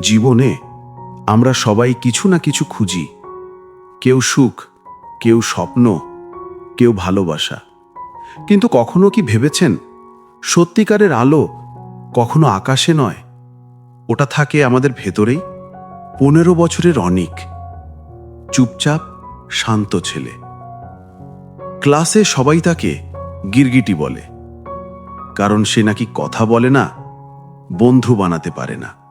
জীবনে আমরা সবাই কিছু না কিছু খুঁজি। কেউ সুখ, কেউ স্বপ্ন, কেউ ভালোবাসা। কিন্তু কখনো কি ভেবেছেন, সত্যিকারের আলো কখনো আকাশে নয়, ওটা থাকে আমাদের ভেতরেই? পনেরো বছরের অনিক, চুপচাপ, শান্ত ছেলে। ক্লাসে সবাই তাকে গিরগিটি বলে। কারণ সে নাকি কথা বলে না, বন্ধু বানাতে পারে না।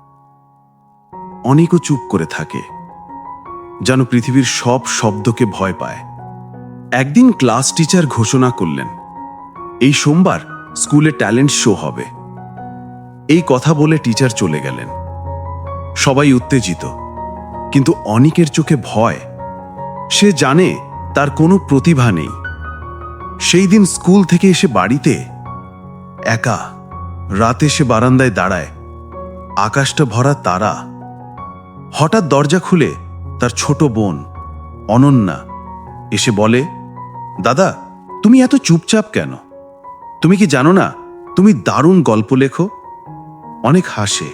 অনেকও চুপ করে থাকে, যেন পৃথিবীর সব শব্দকে ভয় পায়। একদিন ক্লাস টিচার ঘোষণা করলেন, এই সোমবার স্কুলে ট্যালেন্ট শো হবে। এই কথা বলে টিচার চলে গেলেন। সবাই উত্তেজিত, কিন্তু অনিকের চোখে ভয়। সে জানে তার কোনো প্রতিভা নেই। সেই দিন স্কুল থেকে এসে বাড়িতে একা, রাতে সে বারান্দায় দাঁড়ায়, আকাশটা ভরা তারা। হঠাৎ দরজা খুলে তার ছোট বোন, অনন্যা, এসে বলে, দাদা, তুমি এত চুপচাপ কেন? তুমি কি জানো না, তুমি দারুণ গল্প লেখো? অনেক হাসে,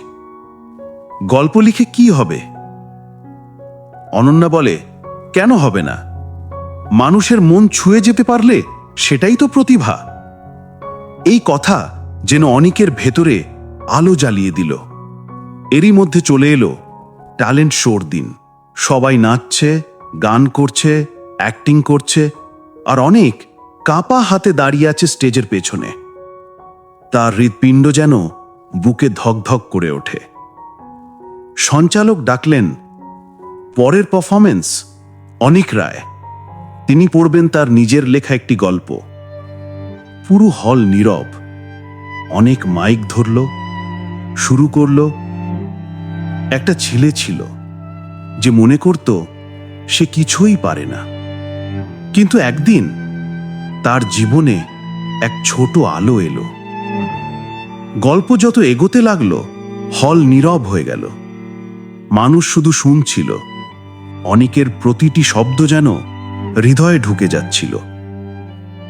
গল্প লিখে কি হবে? অনন্যা বলে, কেন হবে না? মানুষের মন ছুঁয়ে যেতে পারলে সেটাই তো প্রতিভা। এই কথা যেন অনিকের ভেতরে আলো জ্বালিয়ে দিল। এরই মধ্যে চলে এলো ট্যালেন্ট শোর দিন। সবাই নাচছে, গান করছে, অ্যাক্টিং করছে, আর অনেক কাঁপা হাতে দাঁড়িয়ে আছে স্টেজের পেছনে। তার হৃৎপিণ্ড যেন বুকে ধকধক করে ওঠে। সঞ্চালক ডাকলেন, পরের পারফরমেন্স অনিক রায়। তিনি পড়বেন তার নিজের লেখা একটি গল্প। পুরো হল নীরব। অনেক মাইক ধরল, শুরু করল একটা ছেলে ছিল যে মনে করত সে কিছুই পারে না। কিন্তু একদিন তার জীবনে এক ছোট আলো এলো। গল্প যত এগোতে লাগল, হল নীরব হয়ে গেল। মানুষ শুধু শুনছিল, অনেকের প্রতিটি শব্দ যেন হৃদয়ে ঢুকে যাচ্ছিল।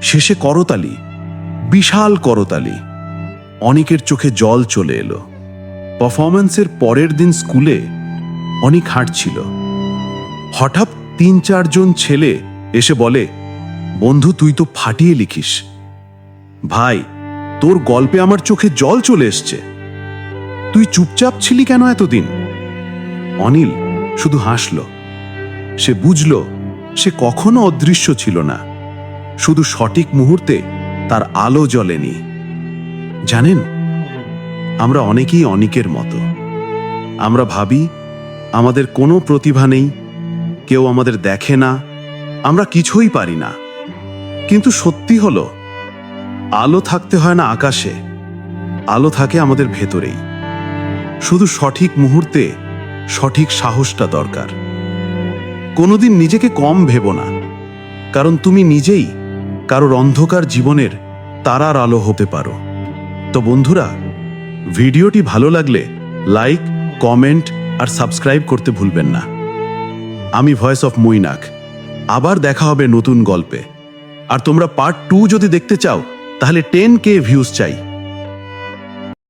শেষে করতালি, বিশাল করতালি, অনেকের চোখে জল চলে এলো। পারফরম্যান্সের পরের দিন স্কুলে অনেক হাঁটছিল হঠাৎ তিন চারজন ছেলে এসে বলে, বন্ধু, তুই তো ফাটিয়ে লিখিস। ভাই, তোর গল্পে আমার চোখে জল চলে এসছে। তুই চুপচাপ ছিলি কেন এতদিন? অনিল শুধু হাসল। সে বুঝল, সে কখনো অদৃশ্য ছিল না। শুধু সঠিক মুহূর্তে তার আলো জ্বলেনি। জানেন আমরা অনেকেই অনেকের মতো। আমরা ভাবি, আমাদের কোনো প্রতিভা নেই, কেউ আমাদের দেখে না, আমরা কিছুই পারি না। কিন্তু সত্যি হলো, আলো থাকতে হয় না আকাশে, আলো থাকে আমাদের ভেতরেই। শুধু সঠিক মুহূর্তে, সঠিক সাহসটা দরকার। কোনোদিন নিজেকে কম ভেবো না, কারণ তুমি নিজেই কারোর অন্ধকার জীবনের তারার আলো হতে পারো। তো বন্ধুরা ভিডিওটি ভালো লাগলে লাইক, কমেন্ট আর সাবস্ক্রাইব করতে ভুলবেন না। আমি ভয়েস অফ মইনাক। আবার দেখা হবে নতুন গল্পে। আর তোমরা পার্ট টু যদি দেখতে চাও, তাহলে টেন কে ভিউজ চাই।